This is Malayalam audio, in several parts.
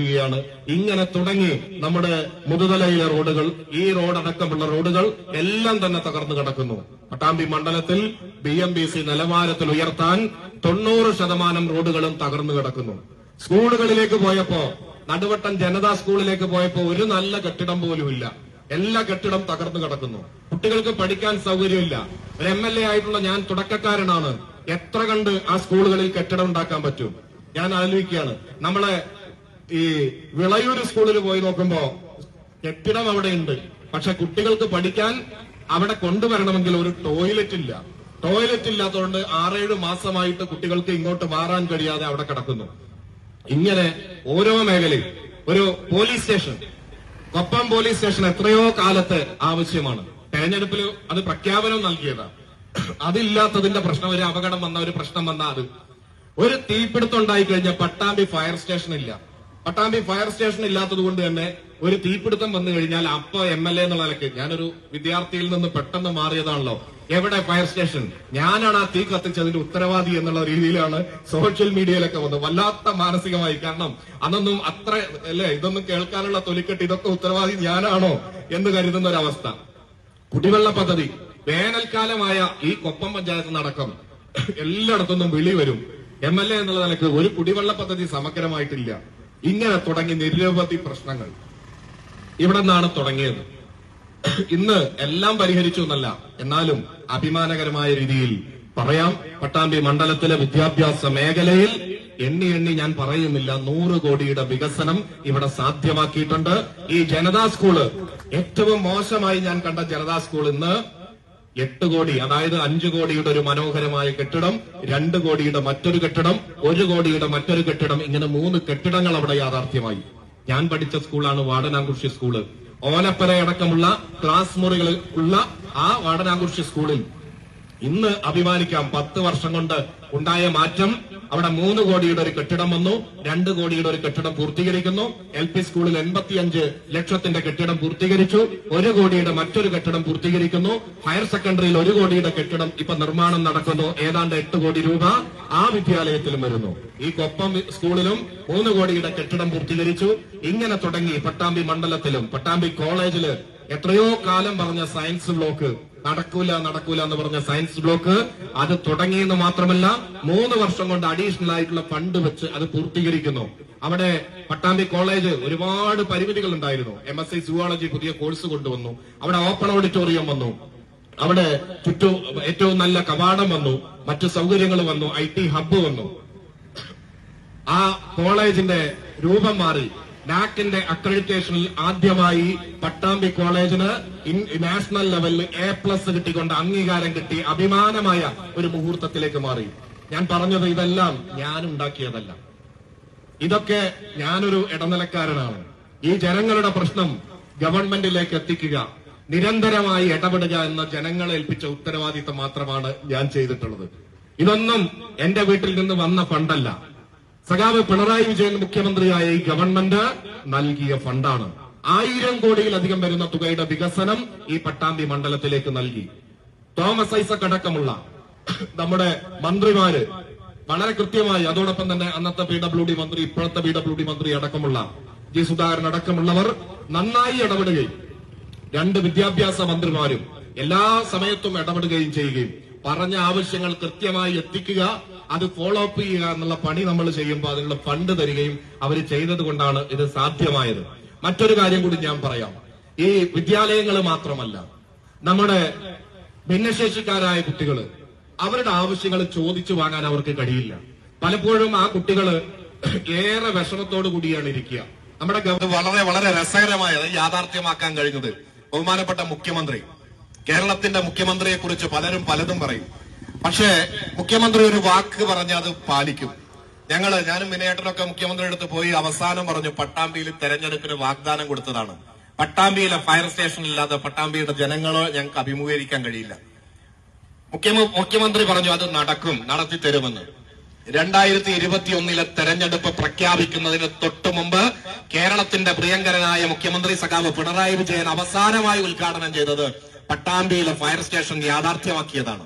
നടക്കുകയാണ് ഇങ്ങനെ തുടങ്ങി നമ്മുടെ മുതുതലയിലെ റോഡുകൾ ഈ റോഡടക്കമുള്ള റോഡുകൾ എല്ലാം തന്നെ തകർന്നു കിടക്കുന്നു. പട്ടാമ്പി മണ്ഡലത്തിൽ ബി എം ബി സി നിലവാരത്തിൽ ഉയർത്താൻ തൊണ്ണൂറ് ശതമാനം റോഡുകളും തകർന്നു കിടക്കുന്നു. സ്കൂളുകളിലേക്ക് പോയപ്പോ നടുവട്ടം ജനതാ സ്കൂളിലേക്ക് പോയപ്പോ ഒരു നല്ല കെട്ടിടം പോലുമില്ല. എല്ലാ കെട്ടിടം തകർന്നു കിടക്കുന്നു. കുട്ടികൾക്ക് പഠിക്കാൻ സൗകര്യമില്ല. ഒരു എം എൽ എ ആയിട്ടുള്ള ഞാൻ തുടക്കക്കാരനാണ്. എത്ര കണ്ട് ആ സ്കൂളുകളിൽ കെട്ടിടം ഉണ്ടാക്കാൻ പറ്റും? ഞാൻ ആലോചിക്കുകയാണ്. നമ്മളെ ഈ വിളയൂർ സ്കൂളിൽ പോയി നോക്കുമ്പോ കെട്ടിടം അവിടെ ഉണ്ട് പക്ഷെ കുട്ടികൾക്ക് പഠിക്കാൻ അവിടെ കൊണ്ടുവരണമെങ്കിൽ ഒരു ടോയ്ലറ്റ് ഇല്ല. ടോയ്ലറ്റ് ഇല്ലാത്തതുകൊണ്ട് ആറേഴ് മാസമായിട്ട് കുട്ടികൾക്ക് ഇങ്ങോട്ട് മാറാൻ കഴിയാതെ അവിടെ കിടക്കുന്നു. ഇങ്ങനെ ഓരോ മേഖലയിൽ. ഒരു police station. Koppam police station എത്രയോ കാലത്ത് ആവശ്യമാണ്. തെരഞ്ഞെടുപ്പിൽ അത് പ്രഖ്യാപനം നൽകിയതാണ് അതില്ലാത്തതിന്റെ പ്രശ്നം ഒരു അപകടം വന്ന ഒരു പ്രശ്നം വന്ന അത്. ഒരു തീപിടുത്തം ഉണ്ടായി കഴിഞ്ഞാൽ പട്ടാമ്പി ഫയർ സ്റ്റേഷൻ ഇല്ല. പട്ടാമ്പി ഫയർ സ്റ്റേഷൻ ഇല്ലാത്തത് കൊണ്ട് തന്നെ ഒരു തീപിടുത്തം വന്നു കഴിഞ്ഞാൽ അപ്പൊ എം എൽ എ എന്നുള്ള നിലയ്ക്ക് ഞാനൊരു വിദ്യാർത്ഥിയിൽ നിന്ന് പെട്ടെന്ന് മാറിയതാണല്ലോ. എവിടെ ഫയർ സ്റ്റേഷൻ ഞാനാണ് ആ തീ കത്തിച്ചതിന്റെ ഉത്തരവാദി എന്നുള്ള രീതിയിലാണ് സോഷ്യൽ മീഡിയയിലൊക്കെ വന്നത്. വല്ലാത്ത മാനസികമായി. കാരണം അന്നൊന്നും അത്ര അല്ലേ ഇതൊന്നും കേൾക്കാനുള്ള തൊലിക്കെട്ട് ഇതൊക്കെ ഉത്തരവാദി ഞാനാണോ എന്ന് കരുതുന്ന ഒരവസ്ഥ കുടിവെള്ള പദ്ധതി. വേനൽക്കാലമായ ഈ കൊപ്പം പഞ്ചായത്ത് നടക്കം എല്ലായിടത്തുനിന്നും വിളി വരും. എം എൽ എ എന്നുള്ള നിലയ്ക്ക് ഒരു കുടിവെള്ള പദ്ധതി സമഗ്രമായിട്ടില്ല. ഇങ്ങനെ തുടങ്ങി നിരവധി പ്രശ്നങ്ങൾ. ഇവിടെ നിന്നാണ് തുടങ്ങിയത്. ഇന്ന് എല്ലാം പരിഹരിച്ചു എന്നല്ല എന്നാലും അഭിമാനകരമായ രീതിയിൽ പറയാം. പട്ടാമ്പി മണ്ഡലത്തിലെ വിദ്യാഭ്യാസ മേഖലയിൽ എണ്ണി എണ്ണി ഞാൻ പറയുന്നില്ല നൂറ് കോടിയുടെ വികസനം ഇവിടെ സാധ്യമാക്കിയിട്ടുണ്ട്. ഈ ജനതാ സ്കൂൾ ഏറ്റവും മോശമായി ഞാൻ കണ്ട ജനതാ സ്കൂൾ ഇന്ന് എട്ട് കോടി അതായത് അഞ്ചു കോടിയുടെ ഒരു മനോഹരമായ കെട്ടിടം രണ്ട് കോടിയുടെ മറ്റൊരു കെട്ടിടം ഒരു കോടിയുടെ മറ്റൊരു കെട്ടിടം ഇങ്ങനെ മൂന്ന് കെട്ടിടങ്ങൾ അവിടെ യാഥാർത്ഥ്യമായി. ഞാൻ പഠിച്ച സ്കൂളാണ് വാടനാകുർഷി സ്കൂൾ. ഓലപ്പരയടക്കമുള്ള ക്ലാസ് മുറികൾ ഉള്ള ആ വാടനാകുർഷി സ്കൂളിൽ ഇന്ന് അഭിമാനിക്കാം പത്ത് വർഷം കൊണ്ട് ഉണ്ടായ മാറ്റം. അവിടെ മൂന്ന് കോടിയുടെ ഒരു കെട്ടിടം വന്നു. രണ്ട് കോടിയുടെ ഒരു കെട്ടിടം പൂർത്തീകരിക്കുന്നു. എൽ പി സ്കൂളിൽ എൺപത്തിയഞ്ച് ലക്ഷത്തിന്റെ കെട്ടിടം പൂർത്തീകരിച്ചു. ഒരു കോടിയുടെ മറ്റൊരു കെട്ടിടം പൂർത്തീകരിക്കുന്നു. ഹയർ സെക്കൻഡറിയിൽ ഒരു കോടിയുടെ കെട്ടിടം ഇപ്പൊ നിർമ്മാണം നടക്കുന്നു. ഏതാണ്ട് എട്ട് കോടി രൂപ ആ വിദ്യാലയത്തിലും വരുന്നു. ഈ കൊപ്പം സ്കൂളിലും മൂന്ന് കോടിയുടെ കെട്ടിടം പൂർത്തീകരിച്ചു. ഇങ്ങനെ തുടങ്ങി പട്ടാമ്പി മണ്ഡലത്തിലും പട്ടാമ്പി കോളേജിൽ എത്രയോ കാലം പറഞ്ഞ സയൻസ് ബ്ലോക്ക് നടക്കൂല നടക്കൂല എന്ന് പറഞ്ഞ സയൻസ് ബ്ലോക്ക് അത് തുടങ്ങിയെന്ന് മാത്രമല്ല മൂന്ന് വർഷം കൊണ്ട് അഡീഷണൽ ആയിട്ടുള്ള ഫണ്ട് വെച്ച് അത് പൂർത്തീകരിക്കുന്നു. അവിടെ പട്ടാമ്പി കോളേജ് ഒരുപാട് പരിമിതികൾ ഉണ്ടായിരുന്നു. എം എസ് സി സുവോളജി പുതിയ കോഴ്സ് കൊണ്ടുവന്നു. അവിടെ ഓപ്പൺ ഓഡിറ്റോറിയം വന്നു. അവിടെ ചുറ്റും ഏറ്റവും നല്ല കവാടം വന്നു. മറ്റു സൗകര്യങ്ങൾ വന്നു. ഐ ടി ഹബ്ബ് വന്നു. ആ കോളേജിന്റെ രൂപം മാറി. നാക്കിന്റെ അക്രഡിറ്റേഷനിൽ ആദ്യമായി പട്ടാമ്പി കോളേജിന് നാഷണൽ ലെവലിൽ എ പ്ലസ് കിട്ടിക്കൊണ്ട് അംഗീകാരം കിട്ടി അഭിമാനമായ ഒരു മുഹൂർത്തത്തിലേക്ക് മാറി. ഞാൻ പറഞ്ഞത് ഇതെല്ലാം ഞാൻ ഉണ്ടാക്കിയതല്ല. ഇതൊക്കെ ഞാനൊരു ഇടനിലക്കാരനാണ്. ഈ ജനങ്ങളുടെ പ്രശ്നം ഗവൺമെന്റിലേക്ക് എത്തിക്കുക നിരന്തരമായി ഇടപെടുക എന്ന ജനങ്ങളെ ഏൽപ്പിച്ച ഉത്തരവാദിത്തം മാത്രമാണ് ഞാൻ ചെയ്തിട്ടുള്ളത്. ഇതൊന്നും എന്റെ വീട്ടിൽ നിന്ന് വന്ന ഫണ്ടല്ല. സഖാവ് പിണറായി വിജയൻ മുഖ്യമന്ത്രിയായ ഈ ഗവൺമെന്റ് നൽകിയ ഫണ്ടാണ്. ആയിരം കോടിയിലധികം വരുന്ന തുകയുടെ വികസനം ഈ പട്ടാമ്പി മണ്ഡലത്തിലേക്ക് നൽകി. തോമസ് ഐസക് അടക്കമുള്ള നമ്മുടെ മന്ത്രിമാര് വളരെ കൃത്യമായി അതോടൊപ്പം തന്നെ അന്നത്തെ പി ഡബ്ല്യു ഡി മന്ത്രി ഇപ്പോഴത്തെ പി ഡബ്ല്യു ഡി മന്ത്രി അടക്കമുള്ള ജി സുധാകരൻ അടക്കമുള്ളവർ നന്നായി ഇടപെടുകയും രണ്ട് വിദ്യാഭ്യാസ മന്ത്രിമാരും എല്ലാ സമയത്തും ഇടപെടുകയും ചെയ്യുകയും പറഞ്ഞ ആവശ്യങ്ങൾ കൃത്യമായി എത്തിക്കുക അത് ഫോളോ അപ്പ് ചെയ്യുക എന്നുള്ള പണി നമ്മൾ ചെയ്യുമ്പോൾ അതിനുള്ള ഫണ്ട് തരികയും അവർ ചെയ്തത് കൊണ്ടാണ് ഇത് സാധ്യമായത്. മറ്റൊരു കാര്യം കൂടി ഞാൻ പറയാം. ഈ വിദ്യാലയങ്ങൾ മാത്രമല്ല നമ്മുടെ ഭിന്നശേഷിക്കാരായ കുട്ടികൾ അവരുടെ ആവശ്യങ്ങൾ ചോദിച്ചു വാങ്ങാൻ അവർക്ക് കഴിയില്ല. പലപ്പോഴും ആ കുട്ടികൾ ഏറെ വിഷമത്തോടു കൂടിയാണ് ഇരിക്കുക. നമ്മുടെ വളരെ വളരെ രസകരമായത് യാഥാർത്ഥ്യമാക്കാൻ കഴിഞ്ഞത് ബഹുമാനപ്പെട്ട മുഖ്യമന്ത്രി. കേരളത്തിന്റെ മുഖ്യമന്ത്രിയെ കുറിച്ച് പലരും പലതും പറയും. പക്ഷേ മുഖ്യമന്ത്രി ഒരു വാക്ക് പറഞ്ഞ് അത് പാലിക്കും. ഞങ്ങൾ ഞാനും വിനയേട്ടനൊക്കെ മുഖ്യമന്ത്രിയുടെ അടുത്ത് പോയി അവസാനം പറഞ്ഞു പട്ടാമ്പിയിൽ തെരഞ്ഞെടുപ്പിന് വാഗ്ദാനം കൊടുത്തതാണ്. പട്ടാമ്പിയിലെ ഫയർ സ്റ്റേഷൻ ഇല്ലാതെ പട്ടാമ്പിയുടെ ജനങ്ങളോ ഞങ്ങൾക്ക് അഭിമുഖീകരിക്കാൻ കഴിയില്ല. മുഖ്യമന്ത്രി പറഞ്ഞു അത് നടക്കും നടത്തി തരുമെന്ന്. രണ്ടായിരത്തി ഇരുപത്തി ഒന്നിലെ തെരഞ്ഞെടുപ്പ് പ്രഖ്യാപിക്കുന്നതിന് തൊട്ടു മുമ്പ് കേരളത്തിന്റെ പ്രിയങ്കരനായ മുഖ്യമന്ത്രി സഖാവ് പിണറായി വിജയൻ അവസാനമായി ഉദ്ഘാടനം ചെയ്തത് പട്ടാമ്പിയിലെ ഫയർ സ്റ്റേഷൻ യാഥാർത്ഥ്യമാക്കിയതാണ്.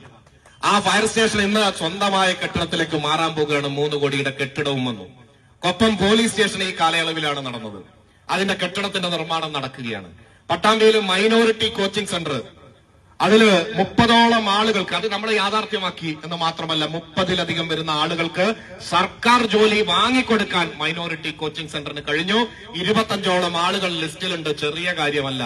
ആ ഫയർ സ്റ്റേഷൻ ഇന്ന് സ്വന്തമായ കെട്ടിടത്തിലേക്ക് മാറാൻ പോകുകയാണ് മൂന്ന് കോടിയുടെ കെട്ടിടവും വന്നു. കൊപ്പം പോലീസ് സ്റ്റേഷൻ ഈ കാലയളവിലാണ് നടന്നത്. അതിന്റെ കെട്ടിടത്തിന്റെ നിർമ്മാണം നടക്കുകയാണ്. പട്ടാമ്പിയിൽ മൈനോറിറ്റി കോച്ചിംഗ് സെന്റർ അതിൽ മുപ്പതോളം ആളുകൾക്ക് അത് നമ്മൾ യാഥാർത്ഥ്യമാക്കി എന്ന് മാത്രമല്ല മുപ്പതിലധികം വരുന്ന ആളുകൾക്ക് സർക്കാർ ജോലി വാങ്ങിക്കൊടുക്കാൻ മൈനോറിറ്റി കോച്ചിംഗ് സെന്ററിന് കഴിഞ്ഞു. ഇരുപത്തഞ്ചോളം ആളുകൾ ലിസ്റ്റിലുണ്ട്. ചെറിയ കാര്യമല്ല.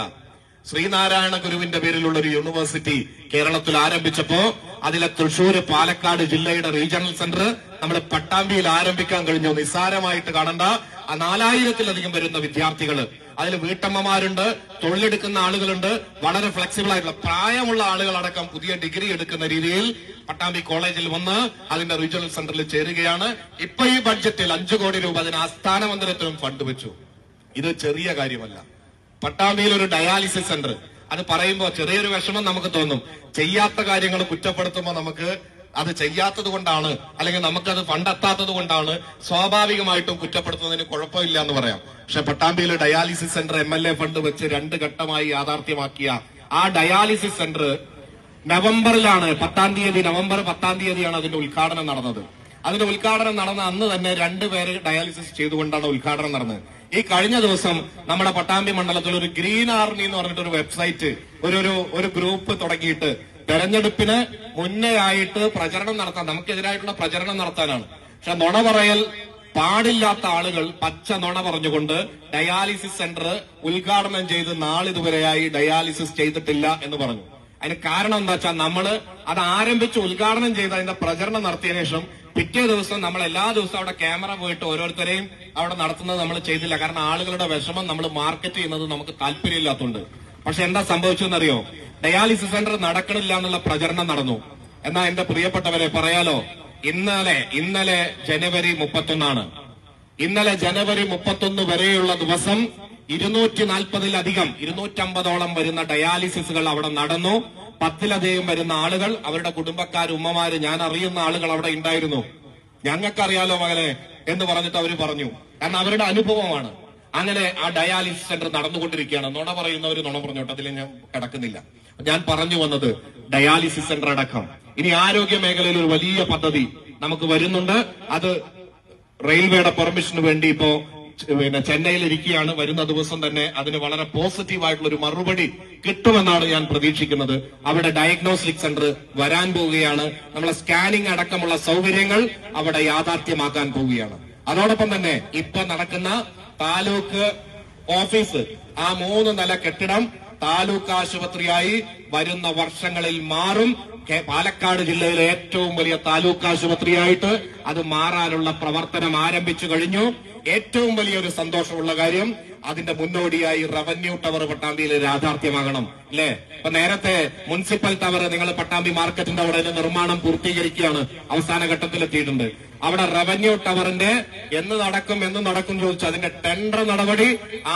ശ്രീനാരായണ ഗുരുവിന്റെ പേരിലുള്ള ഒരു യൂണിവേഴ്സിറ്റി കേരളത്തിൽ ആരംഭിച്ചപ്പോ അതിലെ തൃശൂർ പാലക്കാട് ജില്ലയുടെ റീജിയണൽ സെന്റർ നമ്മുടെ പട്ടാമ്പിയിൽ ആരംഭിക്കാൻ കഴിഞ്ഞു. നിസ്സാരമായിട്ട് കാണണ്ട. ആ നാലായിരത്തിലധികം വരുന്ന വിദ്യാർത്ഥികൾ അതിൽ വീട്ടമ്മമാരുണ്ട് തൊഴിലെടുക്കുന്ന ആളുകളുണ്ട് വളരെ ഫ്ലെക്സിബിൾ ആയിട്ടുള്ള പ്രായമുള്ള ആളുകളടക്കം പുതിയ ഡിഗ്രി എടുക്കുന്ന രീതിയിൽ പട്ടാമ്പി കോളേജിൽ വന്ന് അതിന്റെ റീജിയണൽ സെന്ററിൽ ചേരുകയാണ്. ഇപ്പൊ ഈ ബഡ്ജറ്റിൽ അഞ്ചു കോടി രൂപ അതിന് ആസ്ഥാന മന്ദിരത്തിനും ഫണ്ട് വെച്ചു. ഇത് ചെറിയ കാര്യമല്ല. പട്ടാമ്പിയിൽ ഒരു ഡയാലിസിസ് സെന്റർ. അത് പറയുമ്പോൾ ചെറിയൊരു വിഷമം നമുക്ക് തോന്നും. ചെയ്യാത്ത കാര്യങ്ങൾ കുറ്റപ്പെടുത്തുമ്പോൾ നമുക്ക് അത് ചെയ്യാത്തത് കൊണ്ടാണ് അല്ലെങ്കിൽ നമുക്കത് ഫണ്ടെത്താത്തത് കൊണ്ടാണ് സ്വാഭാവികമായിട്ടും കുറ്റപ്പെടുത്തുന്നതിന് കുഴപ്പമില്ല എന്ന് പറയാം. പക്ഷെ പട്ടാമ്പിയിൽ dialysis center M L A fund വെച്ച് രണ്ട് ഘട്ടമായി യാഥാർത്ഥ്യമാക്കിയ ആ ഡയാലിസിസ് സെന്റർ നവംബറിലാണ് പത്താം തീയതി നവംബർ പത്താം തീയതിയാണ് അതിന്റെ ഉദ്ഘാടനം നടന്നത്. അതിന്റെ ഉദ്ഘാടനം നടന്ന അന്ന് തന്നെ രണ്ടുപേര് ഡയാലിസിസ് ചെയ്തുകൊണ്ടാണ് ഉദ്ഘാടനം നടന്നത്. ഈ കഴിഞ്ഞ ദിവസം നമ്മുടെ പട്ടാമ്പി മണ്ഡലത്തിൽ ഒരു ഗ്രീൻ ആർമി എന്ന് പറഞ്ഞിട്ട് ഒരു വെബ്സൈറ്റ് ഒരു ഒരു ഒരു ഗ്രൂപ്പ് തുടങ്ങിയിട്ട് തെരഞ്ഞെടുപ്പിന് മുന്നേ ആയിട്ട് പ്രചരണം നടത്താൻ നമുക്കെതിരായിട്ടുള്ള പ്രചരണം നടത്താനാണ്. പക്ഷെ നുണ പറയൽ പാടില്ലാത്ത ആളുകൾ പച്ച നുണ പറഞ്ഞുകൊണ്ട് ഡയാലിസിസ് സെന്റർ ഉദ്ഘാടനം ചെയ്ത് നാളിതുവരെയായി ഡയാലിസിസ് ചെയ്തിട്ടില്ല എന്ന് പറഞ്ഞു. അതിന് കാരണം എന്താ വെച്ചാൽ നമ്മൾ അത് ആരംഭിച്ച് ഉദ്ഘാടനം ചെയ്ത് അതിന്റെ പ്രചരണം നടത്തിയതിനു ശേഷം പിറ്റേ ദിവസം നമ്മൾ എല്ലാ ദിവസവും അവിടെ ക്യാമറ പോയിട്ട് ഓരോരുത്തരെയും അവിടെ നടത്തുന്നത് നമ്മൾ ചെയ്തില്ല. കാരണം ആളുകളുടെ വിഷമം നമ്മൾ മാർക്കറ്റ് ചെയ്യുന്നത് നമുക്ക് താല്പര്യമില്ലാത്തതുണ്ട് പക്ഷെ എന്താ സംഭവിച്ചെന്നറിയോ ഡയാലിസിസ് സെന്റർ നടക്കണില്ല എന്നുള്ള പ്രചരണം നടന്നു. എന്നാ എന്റെ പ്രിയപ്പെട്ടവരെ പറയാലോ? ഇന്നലെ ഇന്നലെ ജനുവരി മുപ്പത്തൊന്നാണ്. ഇന്നലെ ജനുവരി മുപ്പത്തൊന്ന് വരെയുള്ള ദിവസം ഇരുന്നൂറ്റി നാൽപ്പതിലധികം ഇരുന്നൂറ്റമ്പതോളം വരുന്ന ഡയാലിസിസുകൾ അവിടെ നടന്നു. പത്തിലധികം വരുന്ന ആളുകൾ അവരുടെ കുടുംബക്കാർ ഉമ്മമാര് ഞാൻ അറിയുന്ന ആളുകൾ അവിടെ ഉണ്ടായിരുന്നു. ഞങ്ങൾക്കറിയാലോ മകനെ എന്ന് പറഞ്ഞിട്ട് അവർ പറഞ്ഞു. കാരണം അവരുടെ അനുഭവമാണ്. അങ്ങനെ ആ ഡയാലിസിസ് സെന്റർ നടന്നുകൊണ്ടിരിക്കുകയാണ്. നുണ പറയുന്നവർ നുണ പറഞ്ഞോട്ടെ അതിൽ ഞാൻ കിടക്കുന്നില്ല. ഞാൻ പറഞ്ഞു വന്നത് ഡയാലിസിസ് സെന്റർ അടക്കം. ഇനി ആരോഗ്യ മേഖലയിൽ ഒരു വലിയ പദ്ധതി നമുക്ക് വരുന്നുണ്ട്. അത് റെയിൽവേയുടെ പെർമിഷന് വേണ്ടി ഇപ്പോ പിന്നെ ചെന്നൈയിൽ ഇരിക്കുകയാണ് വരുന്ന ദിവസം തന്നെ അതിന് വളരെ പോസിറ്റീവ് ആയിട്ടുള്ള ഒരു മറുപടി കിട്ടുമെന്നാണ് ഞാൻ പ്രതീക്ഷിക്കുന്നത്. അവിടെ ഡയഗ്നോസ്റ്റിക് സെന്റർ വരാൻ പോവുകയാണ്. നമ്മളെ സ്കാനിംഗ് അടക്കമുള്ള സൗകര്യങ്ങൾ അവിടെ യാഥാർത്ഥ്യമാക്കാൻ പോവുകയാണ്. അതോടൊപ്പം തന്നെ ഇപ്പൊ നടക്കുന്ന താലൂക്ക് ഓഫീസ് ആ മൂന്ന് നില കെട്ടിടം താലൂക്ക് ആശുപത്രിയായി വരുന്ന വർഷങ്ങളിൽ മാറും. പാലക്കാട് ജില്ലയിലെ ഏറ്റവും വലിയ താലൂക്ക് ആശുപത്രിയായിട്ട് അത് മാറാനുള്ള പ്രവർത്തനം ആരംഭിച്ചു കഴിഞ്ഞു. ഏറ്റവും വലിയൊരു സന്തോഷമുള്ള കാര്യം അതിന്റെ മുന്നോടിയായി റവന്യൂ ടവർ പട്ടാമ്പിയിൽ യാഥാർത്ഥ്യമാകണം അല്ലേ? ഇപ്പൊ നേരത്തെ മുനിസിപ്പൽ ടവർ നിങ്ങൾ പട്ടാമ്പി മാർക്കറ്റിന്റെ അവിടെ നിർമ്മാണം പൂർത്തീകരിക്കുകയാണ് അവസാന ഘട്ടത്തിലെത്തിയിട്ടുണ്ട്. അവിടെ റവന്യൂ ടവറിന്റെ എന്ന് നടക്കും എന്ന് നടക്കും ചോദിച്ചു അതിന്റെ ടെൻഡർ നടപടി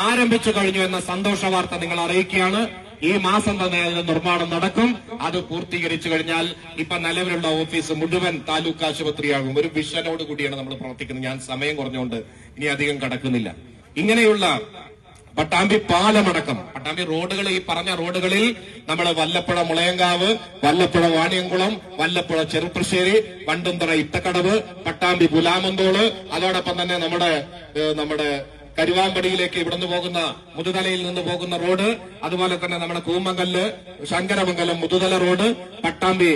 ആരംഭിച്ചു കഴിഞ്ഞു എന്ന സന്തോഷ വാർത്ത നിങ്ങൾ അറിയിക്കുകയാണ്. ഈ മാസം തന്നെ അതിന്റെ നിർമ്മാണം നടക്കും. അത് പൂർത്തീകരിച്ചു കഴിഞ്ഞാൽ ഇപ്പൊ നിലവിലുള്ള ഓഫീസ് മുഴുവൻ താലൂക്ക് ആശുപത്രിയാകും. ഒരു വിഷനോട് കൂടിയാണ് നമ്മൾ പ്രവർത്തിക്കുന്നത്. ഞാൻ സമയം കുറഞ്ഞുകൊണ്ട് ഇനി അധികം കടക്കുന്നില്ല. ഇങ്ങനെയുള്ള പട്ടാമ്പി പാലമടക്കം പട്ടാമ്പി റോഡുകൾ ഈ പറഞ്ഞ റോഡുകളിൽ നമ്മൾ വല്ലപ്പുഴ മുളയങ്കാവ് വല്ലപ്പുഴ വാണിയംകുളം വല്ലപ്പുഴ ചെറുപ്പശ്ശേരി വണ്ടുന്തറ ഇത്തക്കടവ് പട്ടാമ്പി പുലാമന്തോൾ അതോടൊപ്പം തന്നെ നമ്മുടെ നമ്മുടെ കരുവാമ്പടിയിലേക്ക് ഇവിടുന്ന് പോകുന്ന മുതുതലയിൽ നിന്ന് പോകുന്ന റോഡ് അതുപോലെ തന്നെ നമ്മുടെ Koomankallu Shankaramangalam Muthuthala road Pattambi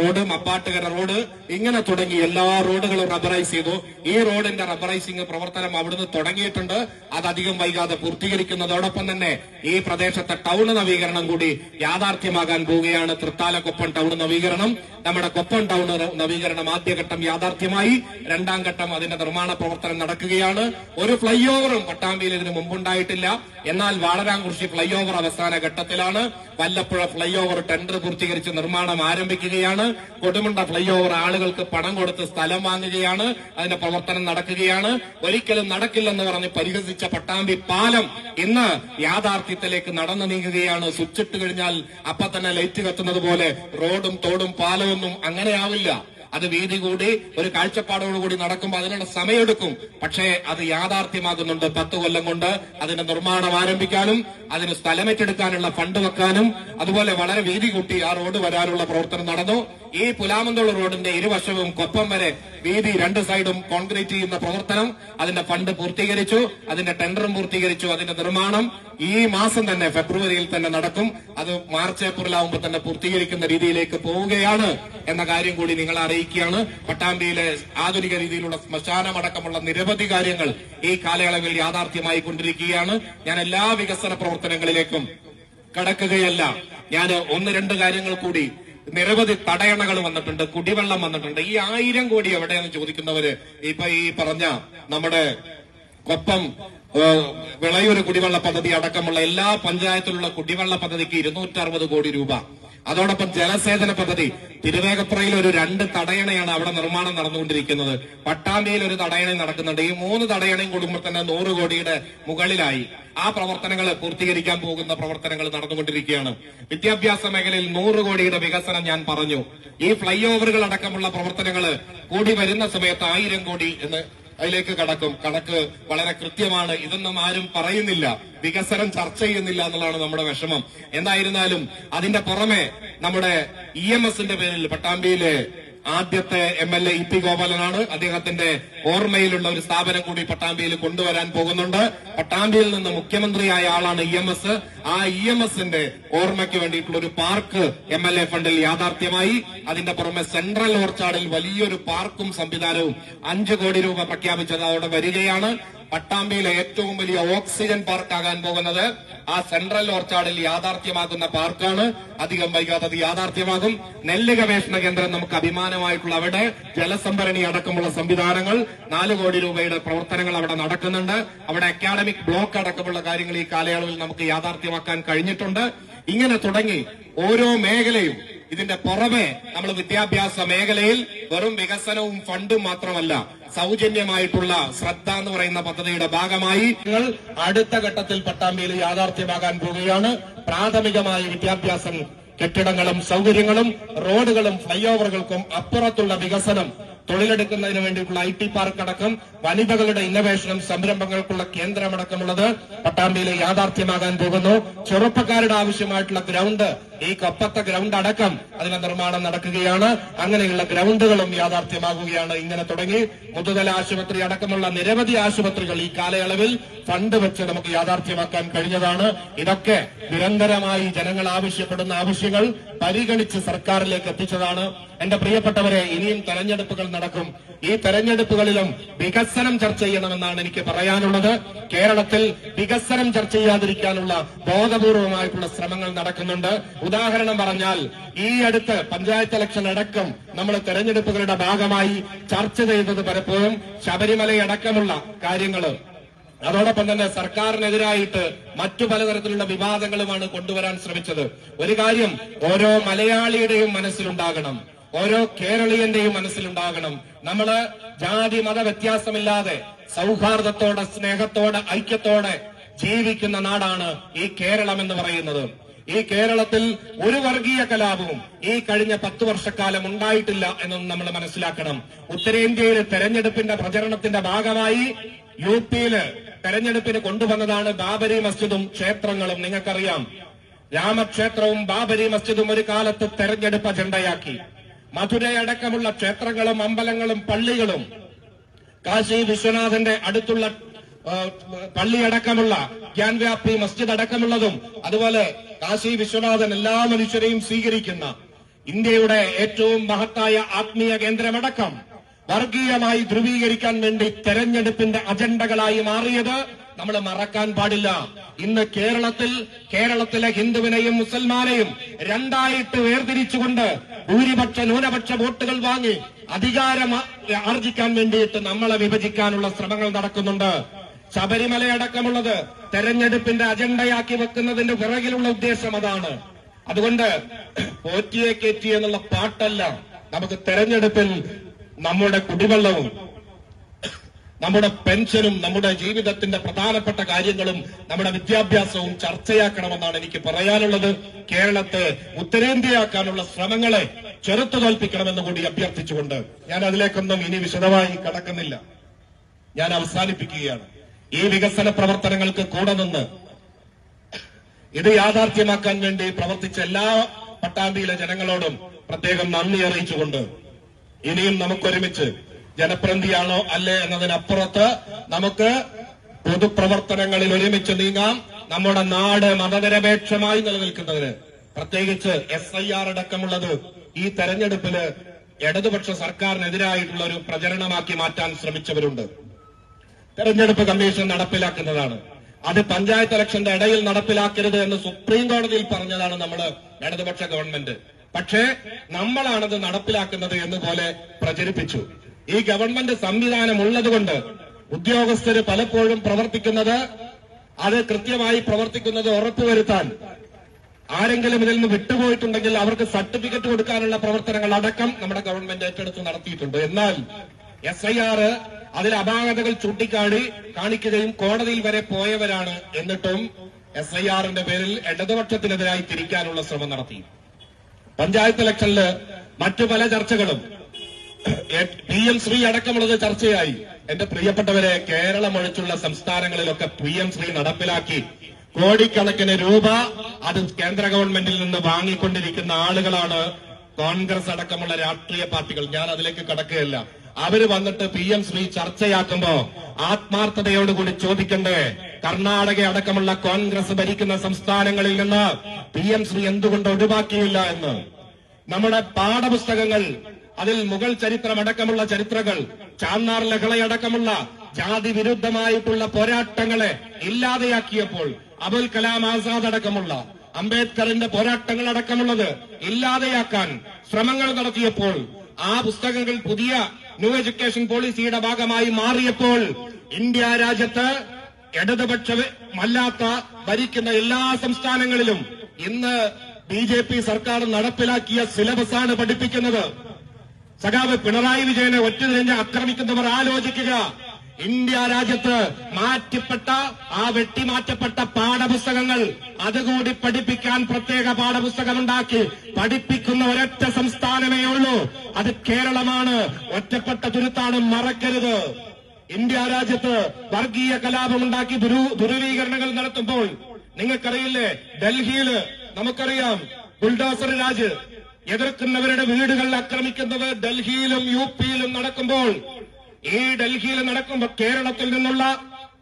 road Mappattukara road ഇങ്ങനെ തുടങ്ങി എല്ലാ റോഡുകളും റബ്ബറൈസ് ചെയ്തു. ഈ റോഡിന്റെ റബ്ബറൈസിംഗ് പ്രവർത്തനം അവിടുന്ന് തുടങ്ങിയിട്ടുണ്ട്. അത് അധികം വൈകാതെ പൂർത്തീകരിക്കുന്നതോടൊപ്പം തന്നെ ഈ പ്രദേശത്തെ ടൗൺ നവീകരണം കൂടി യാഥാർത്ഥ്യമാകാൻ പോവുകയാണ് തൃത്താലക്കൊപ്പം ടൗൺ നവീകരണം. നമ്മുടെ കൊപ്പം ടൗൺ നവീകരണം ആദ്യഘട്ടം യാഥാർത്ഥ്യമായി. രണ്ടാം ഘട്ടം അതിന്റെ നിർമ്മാണ പ്രവർത്തനം നടക്കുകയാണ്. ഒരു ഫ്ലൈ ഓവറും പട്ടാമ്പിയിൽ ഇതിനു മുമ്പുണ്ടായിട്ടില്ല. എന്നാൽ വാളരാംകുറിശി ഫ്ലൈ ഓവർ അവസാന ഘട്ടത്തിലാണ്. വല്ലപ്പുഴ ഫ്ലൈ ഓവർ ടെൻഡർ പൂർത്തീകരിച്ച് നിർമ്മാണം ആരംഭിക്കുകയാണ്. കൊടുമുണ്ട ഫ്ലൈ ഓവർ ആളുകൾക്ക് പണം കൊടുത്ത് സ്ഥലം വാങ്ങുകയാണ്. അതിന്റെ പ്രവർത്തനം നടക്കുകയാണ്. ഒരിക്കലും നടക്കില്ലെന്ന് പറഞ്ഞ് പരിഹസിച്ച പട്ടാമ്പി പാലം ഇന്ന് യാഥാർത്ഥ്യത്തിലേക്ക് നടന്നു നീങ്ങുകയാണ്. സ്വിച്ചിട്ട് കഴിഞ്ഞാൽ അപ്പൊ തന്നെ ലൈറ്റ് കത്തുന്നത് പോലെ റോഡും തോടും പാലമൊന്നും അങ്ങനെയാവില്ല. അത് വീതി കൂടി ഒരു കാഴ്ചപ്പാടോടുകൂടി നടക്കുമ്പോൾ അതിനുള്ള സമയമെടുക്കും. പക്ഷേ അത് യാഥാർത്ഥ്യമാകുന്നുണ്ട്. പത്ത് കൊല്ലം കൊണ്ട് അതിന്റെ നിർമ്മാണം ആരംഭിക്കാനും അതിന് സ്ഥലമേറ്റെടുക്കാനുള്ള ഫണ്ട് വെക്കാനും അതുപോലെ വളരെ വീതി കൂട്ടി ആ റോഡ് വരാനുള്ള പ്രവർത്തനം നടന്നു. ഈ പുലാമന്തോള റോഡിന്റെ ഇരുവശവും കൊപ്പം വരെ വീതി രണ്ട് സൈഡും കോൺക്രീറ്റ് ചെയ്യുന്ന പ്രവർത്തനം അതിന്റെ ഫണ്ട് പൂർത്തീകരിച്ചു അതിന്റെ ടെൻഡറും പൂർത്തീകരിച്ചു അതിന്റെ നിർമ്മാണം ഈ മാസം തന്നെ ഫെബ്രുവരിയിൽ തന്നെ നടക്കും. അത് മാർച്ച് ഏപ്രിൽ ആവുമ്പോൾ തന്നെ പൂർത്തീകരിക്കുന്ന രീതിയിലേക്ക് പോവുകയാണ് എന്ന കാര്യം കൂടി നിങ്ങൾ അറിയിക്കുകയാണ്. പട്ടാമ്പിയിലെ ആധുനിക രീതിയിലുള്ള ശ്മശാനമടക്കമുള്ള നിരവധി കാര്യങ്ങൾ ഈ കാലയളവിൽ യാഥാർത്ഥ്യമായി കൊണ്ടിരിക്കുകയാണ്. ഞാൻ എല്ലാ വികസന പ്രവർത്തനങ്ങളിലേക്കും കടക്കുകയല്ല. ഞാൻ ഒന്ന് രണ്ട് കാര്യങ്ങൾ കൂടി നിരവധി തടയണകൾ വന്നിട്ടുണ്ട് കുടിവെള്ളം വന്നിട്ടുണ്ട്. ഈ ആയിരം കോടി എവിടെയെന്ന് ചോദിക്കുന്നവര് ഇപ്പൊ ഈ പറഞ്ഞ നമ്മുടെ കൊപ്പം വിളയൂർ കുടിവെള്ള പദ്ധതി അടക്കമുള്ള എല്ലാ പഞ്ചായത്തിലുള്ള കുടിവെള്ള പദ്ധതിക്ക് ഇരുന്നൂറ്ററുപത് കോടി രൂപ. അതോടൊപ്പം ജലസേചന പദ്ധതി. തിരുവേഗപ്പുറയിൽ ഒരു രണ്ട് തടയണയാണ് അവിടെ നിർമ്മാണം നടന്നുകൊണ്ടിരിക്കുന്നത്. പട്ടാമ്പിയിൽ ഒരു തടയണ നടക്കുന്നുണ്ട്. ഈ മൂന്ന് തടയണയും കൂടുമ്പോൾ തന്നെ നൂറ് കോടിയുടെ മുകളിലായി. ആ പ്രവർത്തനങ്ങൾ പൂർത്തീകരിക്കാൻ പോകുന്ന പ്രവർത്തനങ്ങൾ നടന്നുകൊണ്ടിരിക്കുകയാണ്. വിദ്യാഭ്യാസ മേഖലയിൽ നൂറ് കോടിയുടെ വികസനം ഞാൻ പറഞ്ഞു. ഈ ഫ്ലൈ ഓവറുകൾ അടക്കമുള്ള പ്രവർത്തനങ്ങൾ കൂടി വരുന്ന സമയത്ത് ആയിരം കോടി എന്ന് അതിലേക്ക് കടക്കും. കണക്ക് വളരെ കൃത്യമാണ്. ഇതൊന്നും ആരും പറയുന്നില്ല. വികസനം ചർച്ച ചെയ്യുന്നില്ല എന്നുള്ളതാണ് നമ്മുടെ വിഷമം. എന്തായിരുന്നാലും അതിന്റെ പുറമെ നമ്മുടെ ഇ എം എസിന്റെ പേരിൽ പട്ടാമ്പിയിലെ ആദ്യത്തെ M L A E P ഗോപാലനാണ്. അദ്ദേഹത്തിന്റെ ഓർമ്മയിലുള്ള ഒരു സ്ഥാപനം കൂടി പട്ടാമ്പിയിൽ കൊണ്ടുവരാൻ പോകുന്നുണ്ട്. പട്ടാമ്പിയിൽ നിന്ന് മുഖ്യമന്ത്രിയായ ആളാണ് ഇ എം എസ്. ആ ഇ എം എസിന്റെ ഓർമ്മയ്ക്ക് വേണ്ടിയിട്ടുള്ള ഒരു പാർക്ക് എം എൽ എ ഫണ്ടിൽ യാഥാർത്ഥ്യമായി. അതിന്റെ പുറമെ സെൻട്രൽ ഓർച്ചാർഡിൽ വലിയൊരു പാർക്കും സംവിധാനവും അഞ്ചു കോടി രൂപ പ്രഖ്യാപിച്ചത് അവിടെ വരികയാണ്. പട്ടാമ്പിയിലെ ഏറ്റവും വലിയ ഓക്സിജൻ പാർക്കാകാൻ പോകുന്നത് ആ സെൻട്രൽ ഓർച്ചാർഡിൽ യാഥാർത്ഥ്യമാകുന്ന പാർക്കാണ്. അധികം വൈകാതെ യാഥാർത്ഥ്യമാകും. നെല്ല് ഗവേഷണ കേന്ദ്രം നമുക്ക് അഭിമാനമായിട്ടുള്ള അവിടെ ജലസംഭരണി അടക്കമുള്ള സംവിധാനങ്ങൾ. നാല് കോടി രൂപയുടെ പ്രവർത്തനങ്ങൾ അവിടെ നടക്കുന്നുണ്ട്. അവിടെ അക്കാഡമിക് ബ്ലോക്ക് അടക്കമുള്ള കാര്യങ്ങൾ ഈ കാലയളവിൽ നമുക്ക് യാഥാർത്ഥ്യമാക്കാൻ കഴിഞ്ഞിട്ടുണ്ട്. ഇങ്ങനെ തുടങ്ങി ഓരോ മേഖലയും ഇതിന്റെ പുറമെ നമ്മൾ വിദ്യാഭ്യാസ മേഖലയിൽ വെറും വികസനവും ഫണ്ടും മാത്രമല്ല സൗജന്യമായിട്ടുള്ള ശ്രദ്ധ എന്ന് പറയുന്ന പദ്ധതിയുടെ ഭാഗമായി നിങ്ങൾ അടുത്ത ഘട്ടത്തിൽ പട്ടാമ്പിയിൽ യാഥാർത്ഥ്യമാകാൻ പോവുകയാണ്. പ്രാഥമികമായ വിദ്യാഭ്യാസം കെട്ടിടങ്ങളും സൗകര്യങ്ങളും റോഡുകളും ഫ്ലൈ ഓവറുകൾക്കും അപ്പുറത്തുള്ള വികസനം തൊഴിലെടുക്കുന്നതിന് വേണ്ടിയിട്ടുള്ള ഐ ടി പാർക്ക് അടക്കം വനിതകളുടെ ഇന്നവേഷനും സംരംഭങ്ങൾക്കുള്ള കേന്ദ്രമടക്കമുള്ളത് പട്ടാമ്പിയിലെ യാഥാർത്ഥ്യമാകാൻ പോകുന്നു. ചെറുപ്പക്കാരുടെ ആവശ്യമായിട്ടുള്ള ഗ്രൗണ്ട് ഈ കപ്പത്തെ ഗ്രൗണ്ട് അടക്കം അതിന്റെ നിർമ്മാണം നടക്കുകയാണ്. അങ്ങനെയുള്ള ഗ്രൗണ്ടുകളും യാഥാർത്ഥ്യമാകുകയാണ്. ഇങ്ങനെ തുടങ്ങി മുതുതല ആശുപത്രി അടക്കമുള്ള നിരവധി ആശുപത്രികൾ ഈ കാലയളവിൽ ഫണ്ട് വെച്ച് നമുക്ക് യാഥാർത്ഥ്യമാക്കാൻ കഴിഞ്ഞതാണ്. ഇതൊക്കെ നിരന്തരമായി ജനങ്ങൾ ആവശ്യപ്പെടുന്ന ആവശ്യങ്ങൾ പരിഗണിച്ച് സർക്കാരിലേക്ക് എത്തിച്ചതാണ്. എന്റെ പ്രിയപ്പെട്ടവരെ ഇനിയും തെരഞ്ഞെടുപ്പുകൾ നടക്കും. ഈ തെരഞ്ഞെടുപ്പുകളിലും വികസനം ചർച്ച ചെയ്യണമെന്നാണ് എനിക്ക് പറയാനുള്ളത്. കേരളത്തിൽ വികസനം ചർച്ച ചെയ്യാതിരിക്കാനുള്ള ബോധപൂർവമായിട്ടുള്ള ശ്രമങ്ങൾ നടക്കുന്നുണ്ട്. ഉദാഹരണം പറഞ്ഞാൽ ഈ അടുത്ത് പഞ്ചായത്ത് ഇലക്ഷൻ അടക്കം നമ്മൾ തെരഞ്ഞെടുപ്പുകളുടെ ഭാഗമായി ചർച്ച ചെയ്തത് പലപ്പോഴും ശബരിമലയടക്കമുള്ള കാര്യങ്ങൾ. അതോടൊപ്പം തന്നെ സർക്കാരിനെതിരായിട്ട് മറ്റു പലതരത്തിലുള്ള വിവാദങ്ങളുമാണ് കൊണ്ടുവരാൻ ശ്രമിച്ചത്. ഒരു കാര്യം ഓരോ മലയാളിയുടെയും മനസ്സിലുണ്ടാകണം. ഓരോ കേരളീയന്റെയും മനസ്സിലുണ്ടാകണം. നമ്മൾ ജാതി മത വ്യത്യാസമില്ലാതെ സൗഹാർദ്ദത്തോടെ സ്നേഹത്തോടെ ഐക്യത്തോടെ ജീവിക്കുന്ന നാടാണ് ഈ കേരളം എന്ന് പറയുന്നത്. ഈ കേരളത്തിൽ ഒരു വർഗീയ കലാപവും ഈ കഴിഞ്ഞ പത്തു വർഷക്കാലം ഉണ്ടായിട്ടില്ല എന്നൊന്നും നമ്മൾ മനസ്സിലാക്കണം. ഉത്തരേന്ത്യയിലെ തെരഞ്ഞെടുപ്പിന്റെ പ്രചരണത്തിന്റെ ഭാഗമായി യു പിയിൽ തെരഞ്ഞെടുപ്പിന് കൊണ്ടുവന്നതാണ് ബാബരി മസ്ജിദും ക്ഷേത്രങ്ങളും. നിങ്ങൾക്കറിയാം. രാമക്ഷേത്രവും ബാബരി മസ്ജിദും ഒരു കാലത്ത് തെരഞ്ഞെടുപ്പ് അജണ്ടയാക്കി. മധുരയടക്കമുള്ള ക്ഷേത്രങ്ങളും അമ്പലങ്ങളും പള്ളികളും കാശി വിശ്വനാഥന്റെ അടുത്തുള്ള പള്ളിയടക്കമുള്ള ഗ്യാൻവ്യാപി മസ്ജിദ് അടക്കമുള്ളതും അതുപോലെ കാശി വിശ്വനാഥൻ എല്ലാ മനുഷ്യരെയും സ്വീകരിക്കുന്ന ഇന്ത്യയുടെ ഏറ്റവും മഹത്തായ ആത്മീയ കേന്ദ്രമടക്കം വർഗീയമായി ധ്രുവീകരിക്കാൻ വേണ്ടി തെരഞ്ഞെടുപ്പിന്റെ അജണ്ടകളായി മാറിയത് നമ്മൾ മറക്കാൻ പാടില്ല. ഇന്ന് കേരളത്തിൽ കേരളത്തിലെ ഹിന്ദുവിനെയും മുസൽമാനെയും രണ്ടായിട്ട് വേർതിരിച്ചുകൊണ്ട് ഭൂരിപക്ഷ ന്യൂനപക്ഷ വോട്ടുകൾ വാങ്ങി അധികാരം ആർജിക്കാൻ വേണ്ടിയിട്ട് നമ്മളെ വിഭജിക്കാനുള്ള ശ്രമങ്ങൾ നടക്കുന്നുണ്ട്. ശബരിമലയടക്കമുള്ളത് തെരഞ്ഞെടുപ്പിന്റെ അജണ്ടയാക്കി വെക്കുന്നതിന്റെ പിറകിലുള്ള ഉദ്ദേശം അതാണ്. അതുകൊണ്ട് പോറ്റിയെ കയറ്റി എന്നുള്ള പാട്ടല്ല നമുക്ക് തെരഞ്ഞെടുപ്പിൽ നമ്മുടെ കുടിവെള്ളവും നമ്മുടെ പെൻഷനും നമ്മുടെ ജീവിതത്തിന്റെ പ്രധാനപ്പെട്ട കാര്യങ്ങളും നമ്മുടെ വിദ്യാഭ്യാസവും ചർച്ചയാക്കണമെന്നാണ് എനിക്ക് പറയാനുള്ളത്. കേരളത്തെ ഉത്തരേന്ത്യയാക്കാനുള്ള ശ്രമങ്ങളെ ചെറുത്തു തോൽപ്പിക്കണമെന്ന് കൂടി അഭ്യർത്ഥിച്ചുകൊണ്ട് ഞാൻ അതിലേക്കൊന്നും ഇനി വിശദമായി കടക്കുന്നില്ല. ഞാൻ അവസാനിപ്പിക്കുകയാണ്. ഈ വികസന പ്രവർത്തനങ്ങൾക്ക് കൂടെ നിന്ന് ഇത് യാഥാർത്ഥ്യമാക്കാൻ വേണ്ടി പ്രവർത്തിച്ച എല്ലാ പട്ടാമ്പിയിലെ ജനങ്ങളോടും പ്രത്യേകം നന്ദി അറിയിച്ചുകൊണ്ട് ഇനിയും നമുക്കൊരുമിച്ച് ജനപ്രതിനിധിയാണോ അല്ലേ എന്നതിനപ്പുറത്ത് നമുക്ക് പൊതുപ്രവർത്തനങ്ങളിൽ ഒരുമിച്ച് നീങ്ങാം. നമ്മുടെ നാട് മതനിരപേക്ഷമായി നിലനിൽക്കുന്നതിന് പ്രത്യേകിച്ച് എസ് ഐ ആർ അടക്കമുള്ളത് ഈ തെരഞ്ഞെടുപ്പിൽ ഇടതുപക്ഷ സർക്കാരിനെതിരായിട്ടുള്ള ഒരു പ്രചരണമാക്കി മാറ്റാൻ ശ്രമിച്ചവരുണ്ട്. തെരഞ്ഞെടുപ്പ് കമ്മീഷൻ നടപ്പിലാക്കുന്നതാണ്. അത് പഞ്ചായത്ത് ഇലക്ഷന്റെ ഇടയിൽ നടപ്പിലാക്കരുത് എന്ന് സുപ്രീം കോടതിയിൽ പറഞ്ഞതാണ് നമ്മൾ ഇടതുപക്ഷ ഗവൺമെന്റ്. പക്ഷേ നമ്മളാണത് നടപ്പിലാക്കുന്നത് എന്ന് പോലെ പ്രചരിപ്പിച്ചു. ഈ ഗവൺമെന്റ് സംവിധാനം ഉള്ളതുകൊണ്ട് ഉദ്യോഗസ്ഥർ പലപ്പോഴും പ്രവർത്തിക്കുന്നത് അത് കൃത്യമായി പ്രവർത്തിക്കുന്നത് ഉറപ്പുവരുത്താൻ ആരെങ്കിലും ഇതിൽ നിന്ന് വിട്ടുപോയിട്ടുണ്ടെങ്കിൽ അവർക്ക് സർട്ടിഫിക്കറ്റ് കൊടുക്കാനുള്ള പ്രവർത്തനങ്ങൾ അടക്കം നമ്മുടെ ഗവൺമെന്റ് ഏറ്റെടുത്ത് നടത്തിയിട്ടുണ്ട്. എന്നാൽ എസ് ഐ ആർ അതിൽ അപാകതകൾ ചൂണ്ടിക്കാടി കാണിക്കുകയും കോടതിയിൽ വരെ പോയവരാണ് എന്നിട്ടും എസ് ഐ ആറിന്റെ പേരിൽ ഇടതുപക്ഷത്തിനെതിരായി തിരിക്കാനുള്ള ശ്രമം നടത്തി. പഞ്ചായത്ത് ഇലക്ഷനിൽ മറ്റു പല ചർച്ചകളും പി എം ശ്രീ അടക്കമുള്ളത് ചർച്ചയായി. എന്റെ പ്രിയപ്പെട്ടവരെ കേരളം ഒഴിച്ചുള്ള സംസ്ഥാനങ്ങളിലൊക്കെ പി എം ശ്രീ നടപ്പിലാക്കി കോടിക്കണക്കിന് രൂപ അത് കേന്ദ്ര ഗവൺമെന്റിൽ നിന്ന് വാങ്ങിക്കൊണ്ടിരിക്കുന്ന ആളുകളാണ് കോൺഗ്രസ് അടക്കമുള്ള രാഷ്ട്രീയ പാർട്ടികൾ. ഞാൻ അതിലേക്ക് കടക്കുകയല്ല. അവർ വന്നിട്ട് പി എം ശ്രീ ചർച്ചയാക്കുമ്പോ ആത്മാർത്ഥതയോടുകൂടി ചോദിക്കണ്ടേ? കർണാടക അടക്കമുള്ള കോൺഗ്രസ് ഭരിക്കുന്ന സംസ്ഥാനങ്ങളിൽ നിന്ന് പി എം ശ്രീ എന്തുകൊണ്ട് ഒഴിവാക്കിയില്ല എന്ന്? നമ്മുടെ പാഠപുസ്തകങ്ങൾ അതിൽ മുഗൾ ചരിത്രമടക്കമുള്ള ചരിത്രങ്ങൾ ചാന്നാർ ലഹളയടക്കമുള്ള ജാതി വിരുദ്ധമായിട്ടുള്ള പോരാട്ടങ്ങളെ ഇല്ലാതെയാക്കിയപ്പോൾ അബുൽ കലാം ആസാദ് അടക്കമുള്ള അംബേദ്കറിന്റെ പോരാട്ടങ്ങൾ അടക്കമുള്ളത് ഇല്ലാതെയാക്കാൻ ശ്രമങ്ങൾ നടത്തിയപ്പോൾ ആ പുസ്തകങ്ങൾ പുതിയ ന്യൂ എഡ്യൂക്കേഷൻ പോളിസിയുടെ ഭാഗമായി മാറിയപ്പോൾ ഇന്ത്യ രാജ്യത്ത് ഇടതുപക്ഷമല്ലാത്ത ഭരിക്കുന്ന എല്ലാ സംസ്ഥാനങ്ങളിലും ഇന്ന് ബി സർക്കാർ നടപ്പിലാക്കിയ സിലബസാണ് പഠിപ്പിക്കുന്നത്. സഖാവ് പിണറായി വിജയനെ ഒറ്റ ഒറ്റതിരിഞ്ഞ് ആക്രമിക്കുന്നവർ ആലോചിക്കുക. ഇന്ത്യ രാജ്യത്ത് മാറ്റിപ്പെട്ട ആ വെട്ടിമാറ്റപ്പെട്ട പാഠപുസ്തകങ്ങൾ അതുകൂടി പഠിപ്പിക്കാൻ പ്രത്യേക പാഠപുസ്തകമുണ്ടാക്കി പഠിപ്പിക്കുന്ന ഒരൊറ്റ സംസ്ഥാനമേ ഉള്ളൂ. അത് കേരളമാണ്. ഒറ്റപ്പെട്ട തുരുത്താണ് മറക്കരുത്. ഇന്ത്യ രാജ്യത്ത് വർഗീയ കലാപമുണ്ടാക്കി ദുരു ദുരൂപീകരണങ്ങൾ നടത്തുമ്പോൾ. നിങ്ങൾക്കറിയില്ലേ ഡൽഹിയിൽ നമുക്കറിയാം ബുൾഡോസർ രാജ് എതിർക്കുന്നവരുടെ വീടുകൾ ആക്രമിക്കുന്നത് ഡൽഹിയിലും യു പിയിലും നടക്കുമ്പോൾ ഈ ഡൽഹിയിൽ നടക്കുമ്പോൾ കേരളത്തിൽ നിന്നുള്ള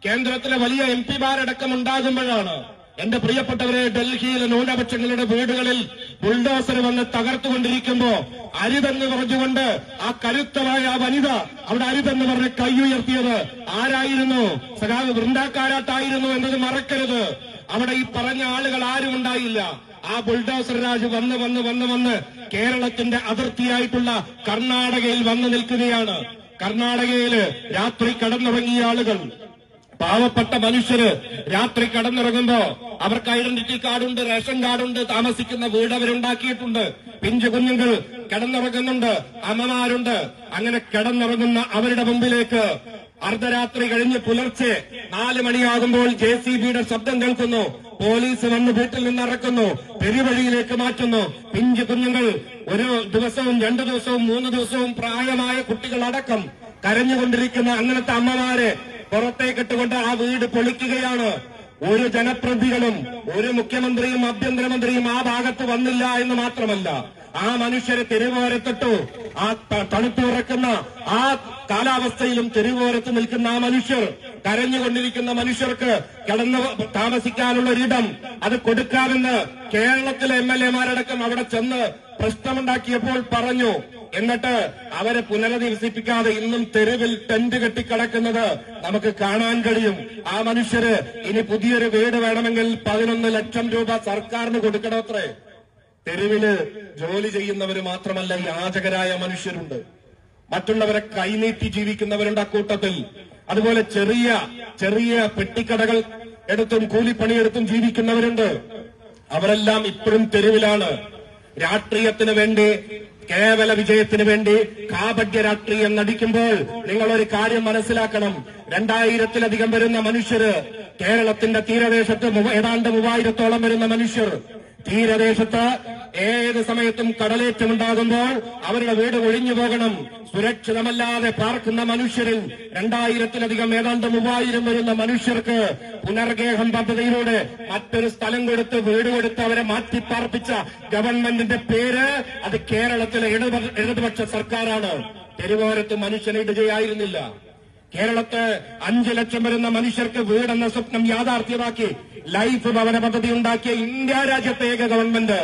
കേന്ദ്രത്തിലെ വലിയ എം പിമാരടക്കം ഉണ്ടാകുമ്പോഴാണ് എന്റെ പ്രിയപ്പെട്ടവരെ ഡൽഹിയിലെ ന്യൂനപക്ഷങ്ങളുടെ വീടുകളിൽ ബുൾഡോസർ വന്ന് തകർത്തുകൊണ്ടിരിക്കുമ്പോ അരിതെന്ന് പറഞ്ഞുകൊണ്ട് ആ കരുത്തമായ ആ വനിത അവിടെ അരിതെന്ന് പറഞ്ഞ് കൈ ഉയർത്തിയത് ആരായിരുന്നു? സഖാവ് വൃന്ദാക്കാരാട്ടായിരുന്നു എന്നത് മറക്കരുത്. അവിടെ ഈ പറഞ്ഞ ആളുകൾ ആരും ഉണ്ടായില്ല. ആ ബുൾഡോസർ രാജ് വന്ന് വന്ന് വന്ന് വന്ന് കേരളത്തിന്റെ അതിർത്തിയായിട്ടുള്ള കർണാടകയിൽ വന്ന് നിൽക്കുകയാണ്. കർണാടകയിൽ രാത്രി കടന്നുറങ്ങിയ ആളുകൾ. പാവപ്പെട്ട മനുഷ്യര് രാത്രി കടന്നിറങ്ങുമ്പോ അവർക്ക് ഐഡന്റിറ്റി കാർഡുണ്ട് റേഷൻ കാർഡുണ്ട് താമസിക്കുന്ന വീട് അവരുണ്ടാക്കിയിട്ടുണ്ട്. പിഞ്ചു കുഞ്ഞുങ്ങൾ കിടന്നിറങ്ങുന്നുണ്ട് അമ്മമാരുണ്ട്. അങ്ങനെ കിടന്നിറങ്ങുന്ന അവരുടെ മുമ്പിലേക്ക് അർദ്ധരാത്രി കഴിഞ്ഞ് പുലർച്ചെ നാല് മണിയാകുമ്പോൾ ജെ സി ബിയുടെ ശബ്ദം കേൾക്കുന്നു. പോലീസ് വന്ന് വീട്ടിൽ നിന്ന് ഇറക്കുന്നു. പെരുവഴിയിലേക്ക് മാറ്റുന്നു. പിഞ്ചു കുഞ്ഞുങ്ങൾ ഒരു ദിവസവും രണ്ടു ദിവസവും മൂന്ന് ദിവസവും പ്രായമായ കുട്ടികളടക്കം കരഞ്ഞുകൊണ്ടിരിക്കുന്ന അങ്ങനത്തെ അമ്മമാരെ പുറത്തേക്കിട്ടുകൊണ്ട് ആ വീട് പൊളിക്കുകയാണ്. ഒരു ജനപ്രതികളും ഒരു മുഖ്യമന്ത്രിയും ആഭ്യന്തരമന്ത്രിയും ആ ഭാഗത്ത് വന്നില്ല എന്ന് മാത്രമല്ല. ആ മനുഷ്യരെ തെരുവോരത്തിട്ടു. ആ തണുത്തുറക്കുന്ന ആ കാലാവസ്ഥയിലും തെരുവോരത്ത് നിൽക്കുന്ന ആ മനുഷ്യർ കരഞ്ഞുകൊണ്ടിരിക്കുന്ന മനുഷ്യർക്ക് കിടന്ന് താമസിക്കാനുള്ള ഒരിടം അത് കൊടുക്കാമെന്ന് കേരളത്തിലെ എം എൽ എമാരടക്കം അവിടെ ചെന്ന് പ്രശ്നമുണ്ടാക്കിയപ്പോൾ പറഞ്ഞു. എന്നിട്ട് അവരെ പുനരധിവസിപ്പിക്കാതെ ഇന്നും തെരുവിൽ ടെന്റ് കെട്ടിക്കിടക്കുന്നത് നമുക്ക് കാണാൻ കഴിയും. ആ മനുഷ്യര് ഇനി പുതിയൊരു വീട് വേണമെങ്കിൽ പതിനൊന്ന് ലക്ഷം രൂപ സർക്കാരിന് കൊടുക്കണമത്രേ തെരുവിൽ ജോലി ചെയ്യുന്നവര് മാത്രമല്ല യാചകരായ മനുഷ്യരുണ്ട്. മറ്റുള്ളവരെ കൈനീട്ടി ജീവിക്കുന്നവരുണ്ട് അക്കൂട്ടത്തിൽ അതുപോലെ ചെറിയ ചെറിയ പെട്ടിക്കടകൾ എടുത്തും കൂലിപ്പണിയെടുത്തും ജീവിക്കുന്നവരുണ്ട്. അവരെല്ലാം ഇപ്പോഴും തെരുവിലാണ്. രാഷ്ട്രീയത്തിന് വേണ്ടി കേവല വിജയത്തിന് വേണ്ടി കാപട്യ രാഷ്ട്രീയം നടിക്കുമ്പോൾ നിങ്ങൾ ഒരു കാര്യം മനസ്സിലാക്കണം. രണ്ടായിരത്തിലധികം വരുന്ന മനുഷ്യര് കേരളത്തിന്റെ തീരദേശത്ത് ഏതാണ്ട് മൂവായിരത്തോളം വരുന്ന മനുഷ്യർ. തീരദേശത്ത് ഏത് സമയത്തും കടലേറ്റമുണ്ടാകുമ്പോൾ അവരുടെ വീട് ഒഴിഞ്ഞു പോകണം. സുരക്ഷിതമല്ലാതെ പാർക്കുന്ന മനുഷ്യരിൽ രണ്ടായിരത്തിലധികം ഏതാണ്ട് മൂവായിരം വരുന്ന മനുഷ്യർക്ക് പുനർഗേഹം പദ്ധതിയിലൂടെ മറ്റൊരു സ്ഥലം കൊടുത്ത് വീട് കൊടുത്ത് അവരെ മാറ്റിപ്പാർപ്പിച്ച ഗവൺമെന്റിന്റെ പേര് അത് കേരളത്തിലെ ഇടതുപക്ഷ സർക്കാരാണ്. തെരുവോരത്ത് മനുഷ്യനെ ഇടുകയായിരുന്നില്ല. കേരളത്തെ അഞ്ചു ലക്ഷം വരുന്ന മനുഷ്യർക്ക് വീടെന്ന സ്വപ്നം യാഥാർത്ഥ്യമാക്കി ലൈഫ് ഭവന പദ്ധതി ഉണ്ടാക്കിയ ഇന്ത്യ രാജ്യത്തെ ഏക ഗവൺമെന്റ്.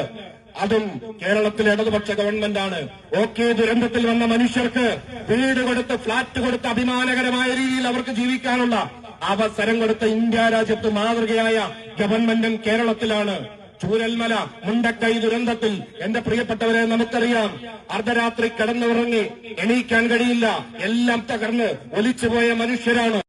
അതും കേരളത്തിലെ ഇടതുപക്ഷ ഗവൺമെന്റാണ്. ഓക്കെ ദുരന്തത്തിൽ വന്ന മനുഷ്യർക്ക് വീട് കൊടുത്ത് ഫ്ളാറ്റ് കൊടുത്ത് അഭിമാനകരമായ രീതിയിൽ അവർക്ക് ജീവിക്കാനുള്ള അവസരം കൊടുത്ത ഇന്ത്യ രാജ്യത്ത് മാതൃകയായ ഗവൺമെന്റും കേരളത്തിലാണ്. ചൂരൽമല മുണ്ടക്കൈ ദുരന്തത്തിൽ എന്റെ പ്രിയപ്പെട്ടവരെ നമുക്കറിയാം. അർദ്ധരാത്രി കിടന്നുറങ്ങി എണീക്കാൻ കഴിയില്ല. എല്ലാം തകർന്ന് ഒലിച്ചുപോയ മനുഷ്യരാണ്.